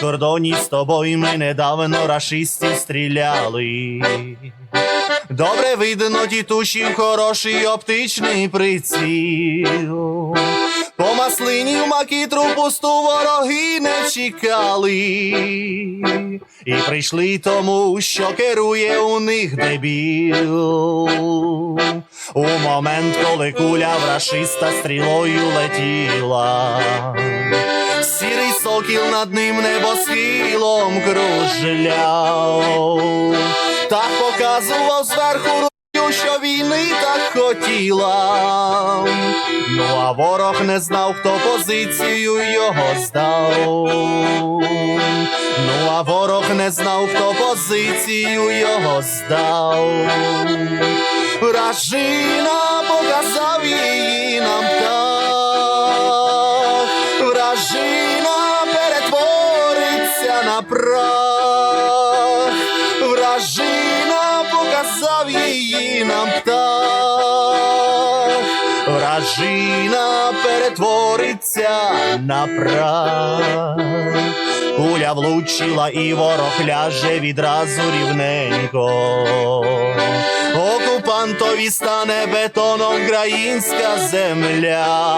кордоні з тобою ми недавно рашистів стріляли. Добре видно тітушів хороший оптичний приціл. По маслині в макітру пусту вороги не чекали. І прийшли тому, що керує у них дебіл. У момент, коли куля в рашиста стрілою летіла. Сокіл над ним небосхилом кружляв. Так показував зверху рукою, що війни так хотіла. Ну а ворог не знав, хто позицію його здав. Ну а ворог не знав, хто позицію його здав. Вражина показав її нам так. Вражина перетвориться на прах. Вражина показав її нам птах. Вражина перетвориться на прах. Куля влучила і ворог ляже відразу рівненько. Окупантові стане бетоном українська земля.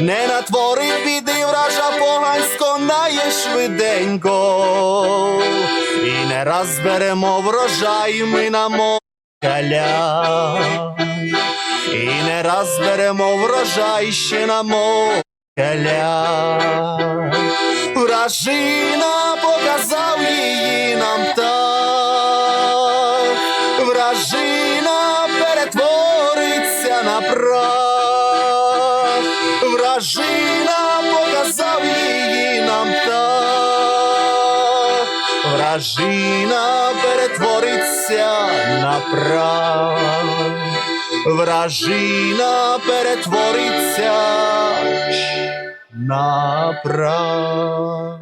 Не натворить біди вража погансько нає швиденько. І не раз беремо врожай ми на мокаля. І не раз беремо врожай ще на мокаля. Вражина показав її нам так. Вражина перетвориться на прах. Вражина показав її нам так. Вражина перетвориться на прах. Вражина перетвориться на прах.